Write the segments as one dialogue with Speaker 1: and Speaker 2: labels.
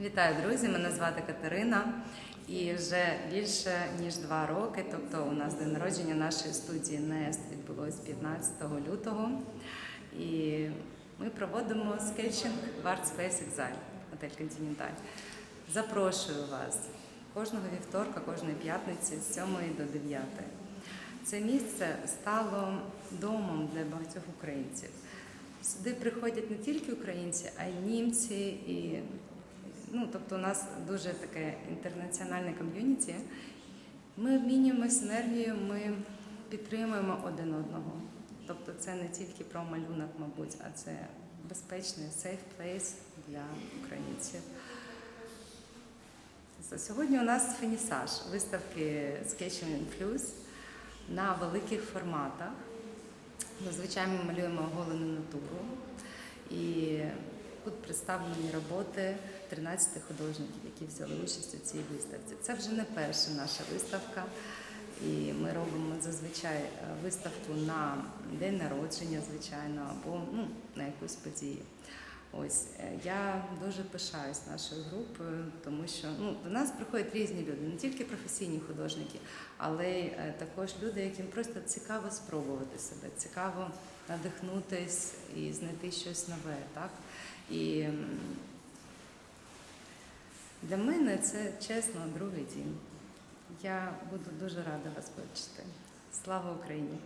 Speaker 1: Вітаю, друзі! Мене звати Катерина. І вже більше ніж два роки, тобто у нас день народження нашої студії Нест відбулось 15 лютого. І ми проводимо скетчинг в Art Space Exile, готель Континенталь. Запрошую вас кожного вівторка, кожної п'ятниці з 7 до 9. Це місце стало домом для багатьох українців. Сюди приходять не тільки українці, а й німці. І, ну, тобто у нас дуже таке інтернаціональне ком'юніті. Ми обмінюємося енергією, ми підтримуємо один одного. Тобто це не тільки про малюнок, мабуть, а це безпечний safe place для українців. Сьогодні у нас фінісаж виставки Sketching Influence на великих форматах. Зазвичай ми малюємо оголену натуру. І тут представлені роботи 13 художників, які взяли участь у цій виставці. Це вже не перша наша виставка. І ми робимо зазвичай е, виставку на день народження, звичайно, або ну, на якусь подію. Ось е, я дуже пишаюсь нашою групою, тому що ну, до нас приходять різні люди, не тільки професійні художники, але й е, також люди, яким просто цікаво спробувати себе, цікаво надихнутись і знайти щось нове. Так? І для мене це чесно другий дім. Я буду дуже рада вас бачити. Слава Україні!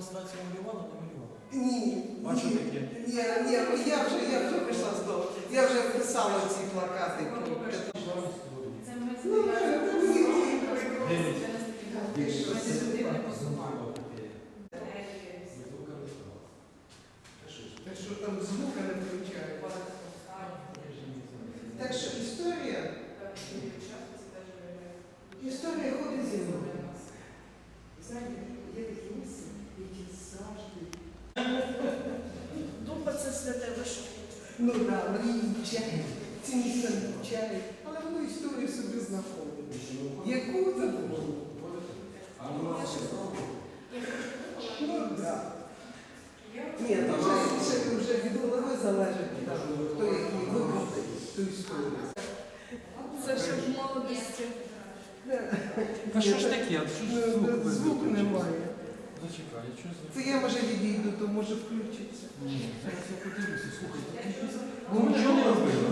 Speaker 2: На демонстрацію малювала, не малювала?
Speaker 3: Ні.
Speaker 2: Бачу
Speaker 3: ні,
Speaker 2: таке.
Speaker 3: Ні, ні, я вже, я вже прийшла з того. Я вже писала ці плакати. Ну, вже, та ні, ні. Так що там звука не включають. Так що історія, історія ходить зі мною. Знаєте, є такі місця, які завжди
Speaker 4: Дупа це святе вишу.
Speaker 3: Ну да, вони її вчать, ці місця не вчать, але воно історію собі знаходить. Яку забули? Ну да. Ні, то вже, ще вже від голови залежить, там, хто який вибрав ту історію.
Speaker 4: Це ще в молодості.
Speaker 3: Да.
Speaker 2: А що ж таке? Що ж
Speaker 3: Ну,
Speaker 2: звук?
Speaker 3: Звуку немає.
Speaker 2: Зачекай, я щось
Speaker 3: Це я може відійду, то може включиться.
Speaker 2: Ні, зараз я подивлюся, слухай. Ну, нічого не робила.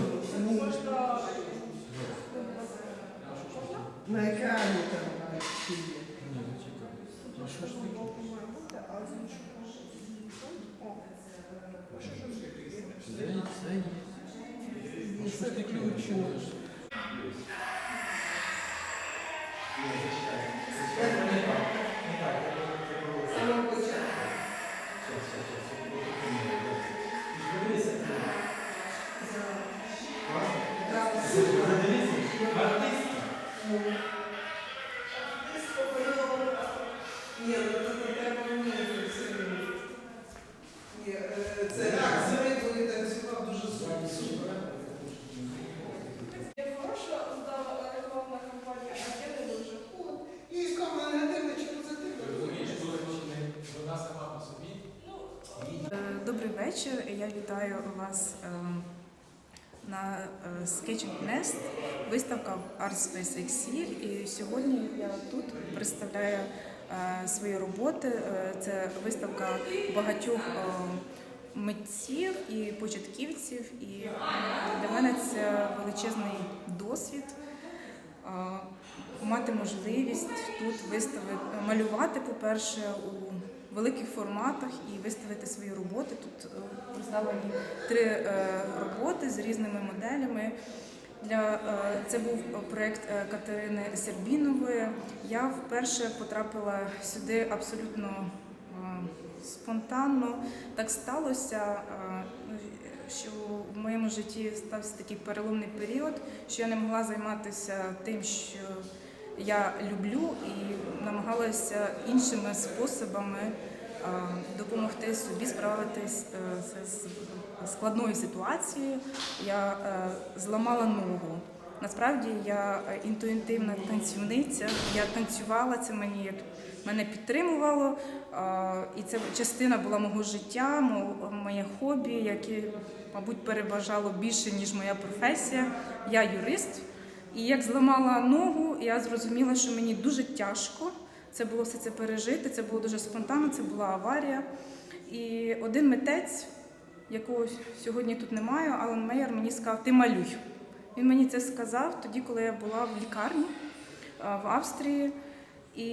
Speaker 3: На екрані там навіть є.
Speaker 2: Ні, зачекай. А що ж таке?
Speaker 4: а з іншого. О,
Speaker 2: Це, це є. А що ж таке
Speaker 5: Добрий вечір. Я вітаю вас е, на е, Sketching Nest, виставка Art Space. І сьогодні я тут представляю е, свої роботи. Е, Це виставка багатьох митців і початківців. І для мене це величезний досвід. Мати можливість тут виставити малювати, по-перше, у великих форматах і виставити свої роботи. Тут е, представлені три е, роботи з різними моделями. Для, е, це був проєкт е, Катерини Сербінової. Я вперше потрапила сюди абсолютно спонтанно. Так сталося, е, що в моєму житті стався такий переломний період, що я не могла займатися тим, що я люблю, і намагалася іншими способами допомогти собі справитись е, з складною ситуацією. Я е, зламала ногу. Насправді я е, інтуїтивна танцівниця. Я танцювала, це мені як мене підтримувало. І це частина була мого життя, мо- моє хобі, яке, мабуть, переважало більше, ніж моя професія. Я юрист. І як зламала ногу, я зрозуміла, що мені дуже тяжко це було все це пережити. Це було дуже спонтанно, це була аварія. І один митець, якого сьогодні тут немає, Алан Мейер, мені сказав, ти малюй. Він мені це сказав тоді, коли я була в лікарні в Австрії. І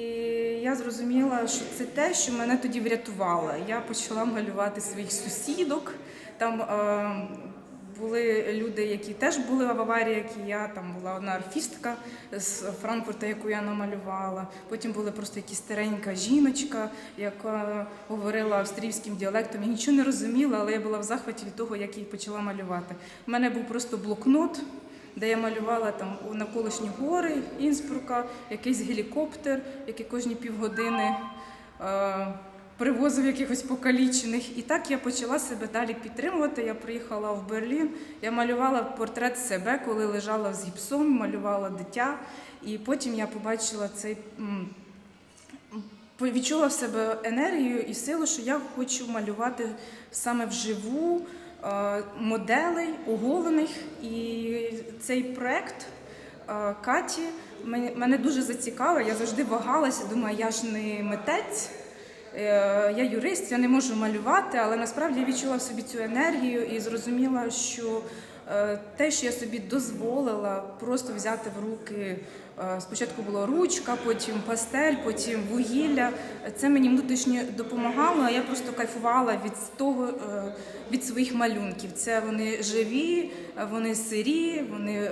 Speaker 5: я зрозуміла, що це те, що мене тоді врятувало. Я почала малювати своїх сусідок. Там були люди, які теж були в аварії, як і я. Там була одна арфістка з Франкфурта, яку я намалювала. Потім була просто якась старенька жіночка, яка говорила австрійським діалектом. Я нічого не розуміла, але я була в захваті від того, як її почала малювати. У мене був просто блокнот. Де я малювала там навколишні гори Інсбрука, якийсь гелікоптер, який кожні півгодини е, привозив якихось покалічених. І так я почала себе далі підтримувати. Я приїхала в Берлін, я малювала портрет себе, коли лежала з гіпсом, малювала дитя. І потім я побачила цей. Відчула в себе енергію і силу, що я хочу малювати саме вживу е, моделей оголених. І цей проект е, Каті мене дуже зацікавив. Я завжди вагалася, думаю, я ж не митець. Е, Я юрист, я не можу малювати, але насправді я відчула в собі цю енергію і зрозуміла, що е, те, що я собі дозволила просто взяти в руки. е, Спочатку була ручка, потім пастель, потім вугілля. Це мені внутрішньо допомагало. а Я просто кайфувала від того, від своїх малюнків. Це вони живі, вони сирі, вони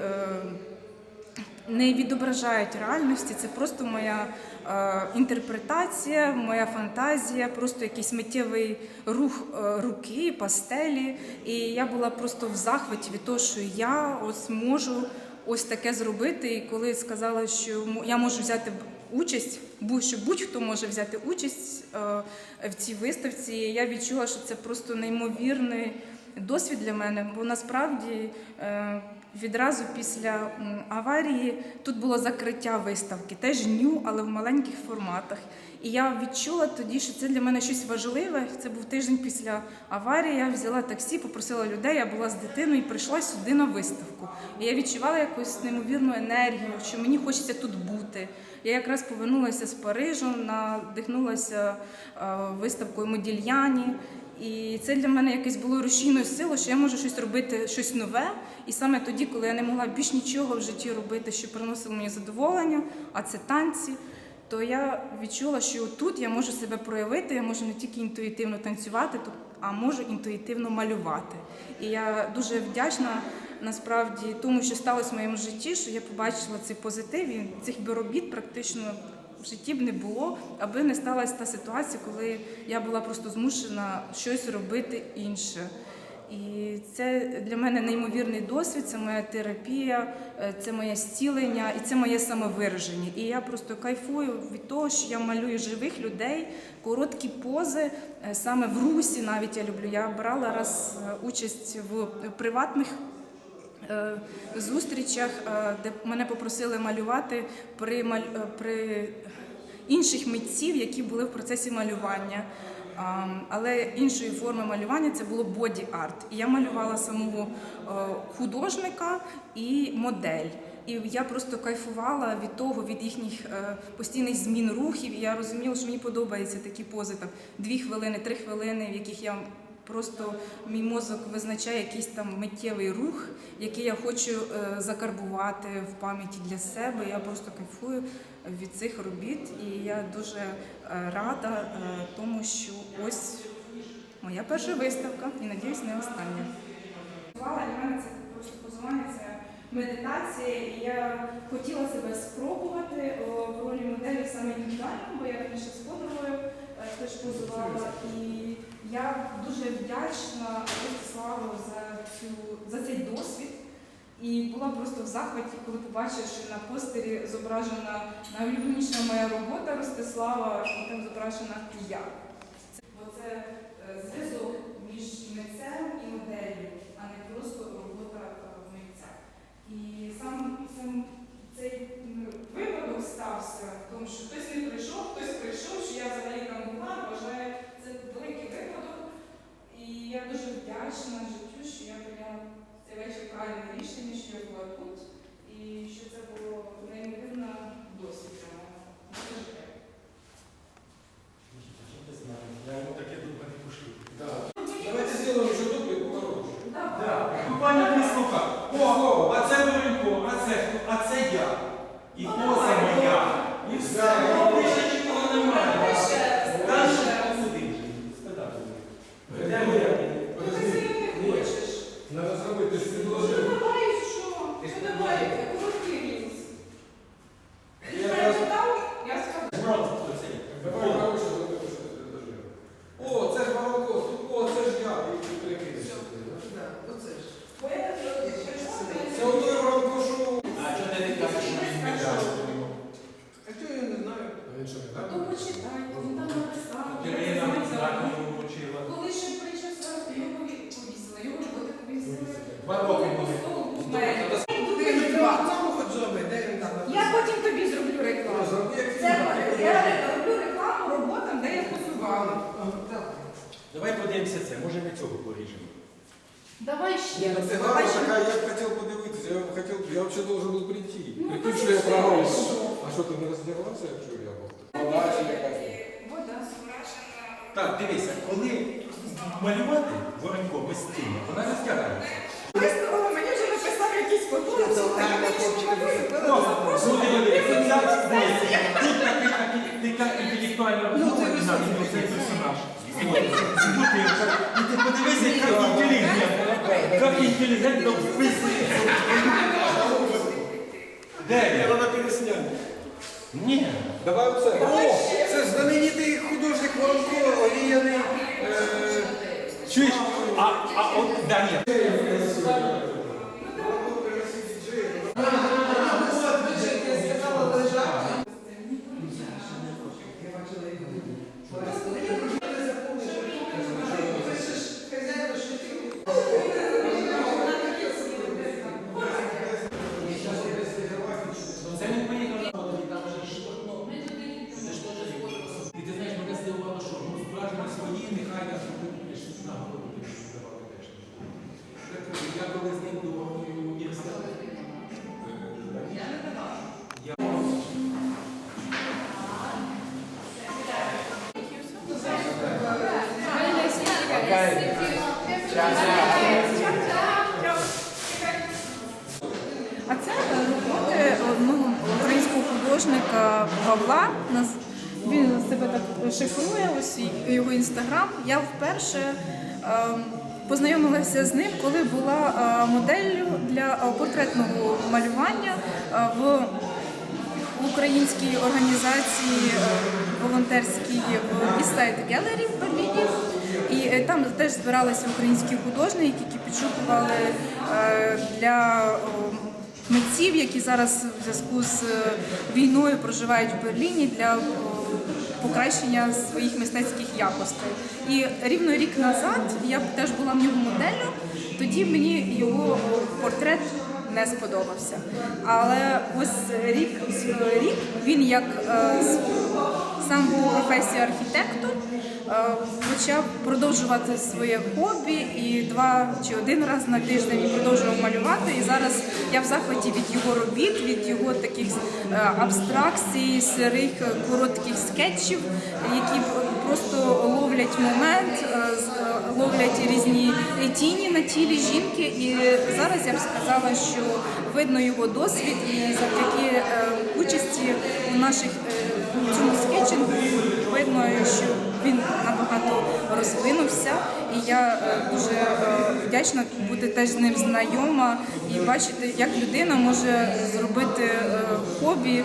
Speaker 5: не відображають реальності. Це просто моя е, інтерпретація, моя фантазія, просто якийсь миттєвий рух е, руки, пастелі. І я була просто в захваті від того, що я ось можу ось таке зробити. І коли сказала, що я можу взяти участь, що будь-хто може взяти участь е, в цій виставці, я відчула, що це просто неймовірний досвід для мене, бо насправді. Відразу після аварії тут було закриття виставки, теж ню, але в маленьких форматах. І я відчула тоді, що це для мене щось важливе. Це був тиждень після аварії. Я взяла таксі, попросила людей. Я була з дитиною і прийшла сюди на виставку. І я відчувала якусь неймовірну енергію, що мені хочеться тут бути. Я якраз повернулася з Парижу, надихнулася е, виставкою Модільяні. І це для мене якесь було рушійною силою, що я можу щось робити, щось нове. І саме тоді, коли я не могла більш нічого в житті робити, що приносило мені задоволення, а це танці, то я відчула, що тут я можу себе проявити, я можу не тільки інтуїтивно танцювати, а можу інтуїтивно малювати. І я дуже вдячна насправді тому, що сталося в моєму житті, що я побачила цей позитив і цих робіт практично в житті б не було, аби не сталася та ситуація, коли я була просто змушена щось робити інше. І це для мене неймовірний досвід, це моя терапія, е, це моє зцілення і це моє самовираження. І я просто кайфую від того, що я малюю живих людей, короткі пози. Е, Саме в русі навіть я люблю. Я брала раз е, участь в приватних зустрічах, де мене попросили малювати при, при інших митців, які були в процесі малювання. Але іншої форми малювання це було боді-арт. І я малювала самого е, художника і модель. І я просто кайфувала від того, від їхніх е, постійних змін рухів. І я розуміла, що мені подобаються такі пози, там дві хвилини, три хвилини, в яких я просто мій мозок визначає якийсь там миттєвий рух, який я хочу е, закарбувати в пам'яті для себе. Я просто кайфую від цих робіт, і я дуже е, рада е, тому, що ось моя перша виставка, і надіюсь, не остання. Для мене це просто позування, медитація, і я хотіла себе спробувати в ролі моделі саме індивідуально, бо я раніше з подругою теж позувала. І я дуже вдячна Ростиславу за цю за цей досвід. І була просто в захваті, коли побачила, що на постері зображена найулюбленіша моя робота Ростислава, і там зображена я. Це, бо це е, зв'язок між митцем і моделлю, а не просто робота е, митця. І сам, сам цей м, випадок стався в тому, що хтось не прийшов, хтось прийшов, що я взагалі там була, вважаю, це великий випадок. І я дуже вдячна життю, що я прийняла цей вечір правильне рішення, що я була тут, і що це було неймовірна досвід для мене. Дуже дякую.
Speaker 2: Я ему таке думаю, не пошли.
Speaker 6: Давайте сделаем еще добрый поворот.
Speaker 2: Так, буквально дві слова. О, а це Доренко, а це хто? А це я. І поза моя. І все. Більше нікого немає. Та що сиди вже, спитати. Де моя?
Speaker 6: Подожди. Нет, надо зробити, ти ж предложив.
Speaker 4: Давай що? Що давай? Короткий різ.
Speaker 6: Я якраз-
Speaker 4: Я сказала.
Speaker 2: Брат, хто це є?
Speaker 6: Давай хороше зробити, що ти предложив. О, це ж Воронков, о, це ж я. І ти перекинешся.
Speaker 3: Да, оце ж.
Speaker 4: Бо я прийшла,
Speaker 6: Це у той Воронко, що...
Speaker 2: А чого ти не кажеш, що він медаль?
Speaker 3: А чого я не знаю?
Speaker 6: Він що, не
Speaker 5: То
Speaker 6: так?
Speaker 5: почитай, він там написав.
Speaker 2: Ірина знаку вручила.
Speaker 5: Коли ще причаса, його повісили, його роботи повісили.
Speaker 2: Два роки були.
Speaker 3: Ти ж рекламу хоч зроби, де він там
Speaker 5: Я потім тобі зроблю рекламу.
Speaker 6: Зроби, як
Speaker 5: Це
Speaker 6: фільм.
Speaker 5: я роблю рекламу роботам, де я посувала.
Speaker 2: Давай подивимося це, може ми цього поріжемо.
Speaker 5: Давай ще раз.
Speaker 6: ну
Speaker 5: Давай
Speaker 6: гарно
Speaker 5: ще.
Speaker 6: така, я б хотів подивитися, я б хотів, я взагалі должен був прийти.
Speaker 5: Ну,
Speaker 6: Прикинь, що я програв. А що, ти не роздягався, якщо я був?
Speaker 5: Вода зображена.
Speaker 2: Так, дивися, коли малювати Воронько без тіні, вона роздягається.
Speaker 5: Виставила, мені вже написав якийсь
Speaker 3: Це
Speaker 5: що
Speaker 3: гарно,
Speaker 5: так,
Speaker 3: хлопчик,
Speaker 5: що малюю.
Speaker 2: Просто, ну диви, це ця дивися, тут такий, такий, така інтелектуальна розмова, і цей персонаж. І ти подивися, як інтелігентно, як інтелігентно вписує. Де
Speaker 6: Я
Speaker 2: він?
Speaker 6: на пересняти.
Speaker 2: Ні.
Speaker 6: Давай оце. О, це знаменитий художник Воронко, оліяний. Е,
Speaker 2: Чуєш? А, а от, да, ні.
Speaker 3: А це е, роботи одного українського
Speaker 5: художника Павла. Він себе так шифрує, ось його інстаграм. Я вперше ем, познайомилася з ним, коли була е, моделлю для портретного малювання в українській організації волонтерській в Eastside Gallery в Берліні. І там теж збиралися українські художники, які підшукували для митців, які зараз в зв'язку з е, війною проживають в Берліні для покращення своїх мистецьких якостей. І рівно рік назад я теж була в нього моделлю, тоді мені його портрет не сподобався. Але ось рік, рік він як е, сам по професії архітектор е, почав продовжувати своє хобі і два чи один раз на тиждень він продовжував малювати. І зараз я в захваті від його робіт, від його таких е, абстракцій, сирих коротких скетчів, які просто ловлять момент, ловлять різні тіні на тілі жінки. І зараз я б сказала, що видно його досвід і завдяки е, участі у наших е, цьому скетчингу видно, що він набагато розвинувся, і я е, дуже вдячна бути теж з ним знайома і бачити, як людина може зробити хобі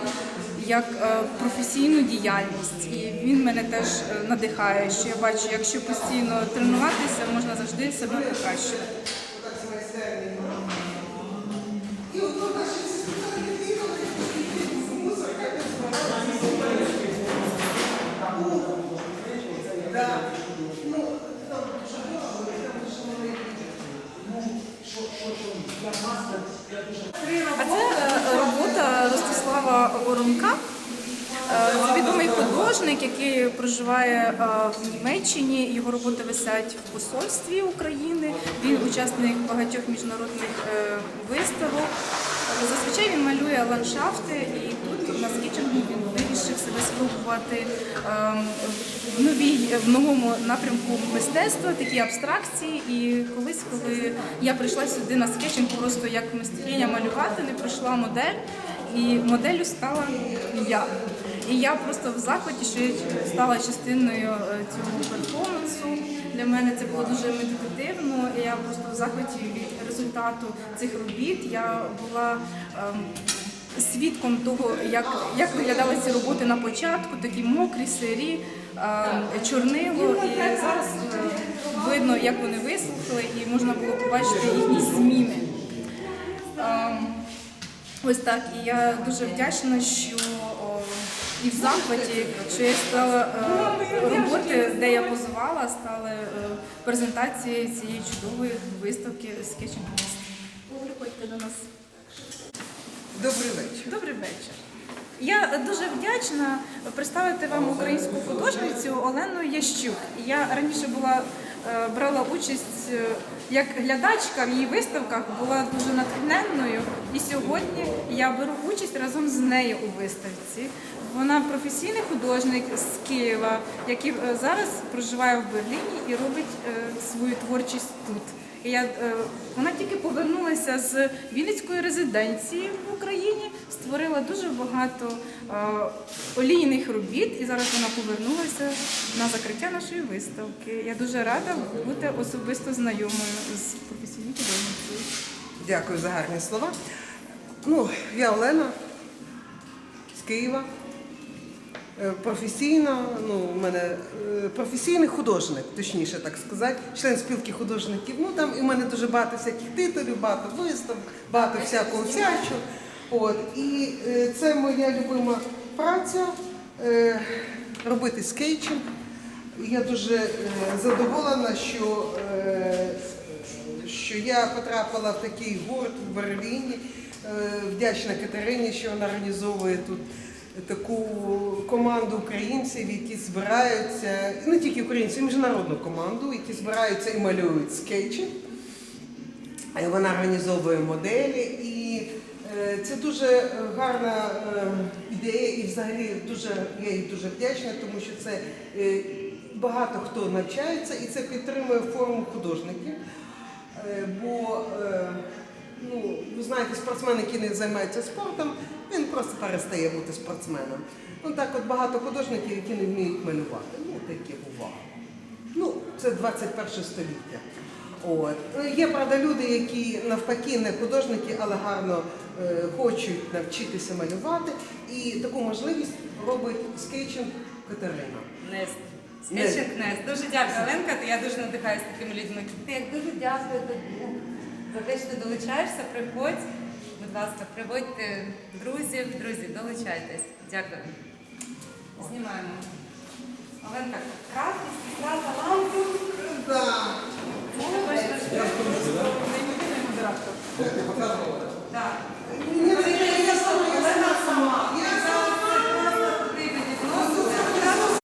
Speaker 5: як е, професійну діяльність. І він мене теж е, надихає, що я бачу, якщо постійно тренуватися, можна завжди себе покращувати. А це е, Воронка. Е, Це відомий художник, який проживає е, в Німеччині. Його роботи висять в посольстві України. Він учасник багатьох міжнародних е, виставок. Зазвичай він малює ландшафти, і тут на скетчингу він вирішив себе спробувати ем, в новій в новому напрямку мистецтва, такі абстракції. І колись, коли я прийшла сюди на скетчинг, просто як мисткиня малювати, не пройшла модель, і моделлю стала я. І я просто в захваті, що я стала частиною е, цього перформансу. Для мене це було дуже медитативно. і Я просто в захваті від результату цих робіт. Я була ем, свідком того, як, як виглядали ці роботи на початку, такі мокрі, сирі, ем, чорнило. І зараз е, видно, як вони висохли, і можна було побачити їхні зміни. Ось так, і я дуже вдячна, що о, і в захваті, що я стала е, роботи, де я позувала, стали е, презентацією цієї чудової виставки Sketching Nest. Приходьте до нас.
Speaker 3: Добрий вечір.
Speaker 5: Добрий вечір. Я дуже вдячна представити вам українську художницю Олену Ящук. Я раніше була е, брала участь е, як глядачка в її виставках, була дуже натхненною. І сьогодні я беру участь разом з нею у виставці. Вона професійний художник з Києва, який е, зараз проживає в Берліні і робить е, свою творчість тут. І я, е, вона тільки повернулася з Вінницької резиденції в Україні, створила дуже багато е, олійних робіт, і зараз вона повернулася на закриття нашої виставки. Я дуже рада бути особисто знайомою з професійною художницею.
Speaker 3: Дякую за гарні слова. Ну, я Олена з Києва. Е, Професійно, ну, у мене е, професійний художник, точніше так сказати, член спілки художників. Ну там і в мене дуже багато всяких титулів, багато виставок, багато всякого всячу. От. І е, це моя любима праця е, робити скетчинг. Я дуже е, задоволена, що, що я потрапила в такий гурт в Берліні. Вдячна Катерині, що вона організовує тут таку команду українців, які збираються, не тільки українців, міжнародну команду, які збираються і малюють скетчі. Вона організовує моделі, це дуже гарна е, ідея, і взагалі дуже я їй дуже вдячна, тому що це е, багато хто навчається, і це підтримує форму художників. Е, Бо е, ну, ви знаєте, спортсмен, який не займається спортом, він просто перестає бути спортсменом. Ну так от багато художників, які не вміють малювати. Ну, таке буває. Ну, це 21 століття. От. Ну, Є, правда, люди, які навпаки не художники, але гарно е, хочуть навчитися малювати. І таку можливість робить скетчинг Катерина.
Speaker 1: Нест. Скетчинг Нест. Дуже дякую, Оленка. Я дуже надихаюся такими людьми. Ти як дуже дякую тобі за те, що ти долучаєшся. Приходь, будь ласка, приводьте друзів, друзі, долучайтесь. Дякую. Знімаємо. Оленка, краткість я не модератор. Так.